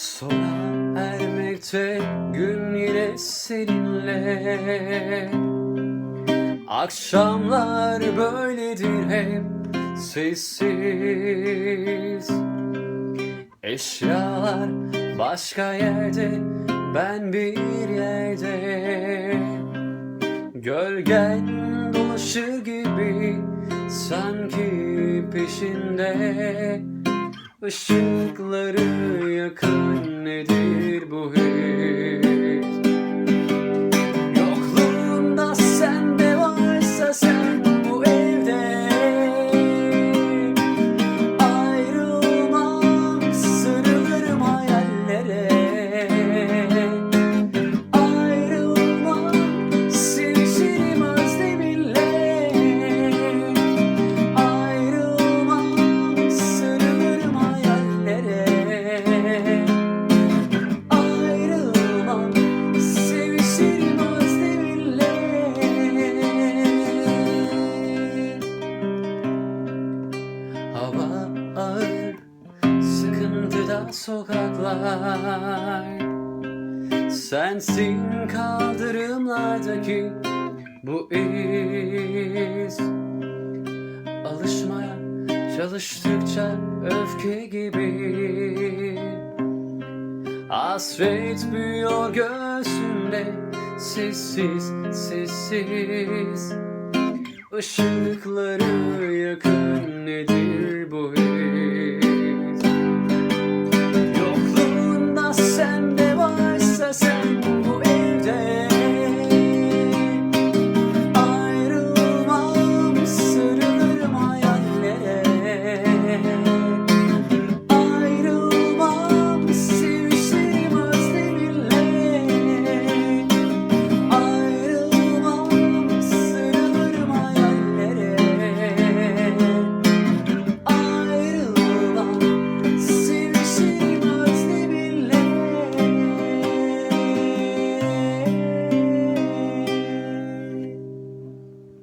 Sona ermekte gün yine seninle. Akşamlar böyledir hep sessiz. Eşyalar başka yerde ben bir yerde. Gölgen dolaşır gibi sanki peşinde Işıkları yakın nedir sokaklar. Sensin kaldırımlardaki bu iz. Alışmaya çalıştıkça öfke gibi. Hasret büyüyor göğsümde Sessiz sessiz. Işıkları yakın nedir bu his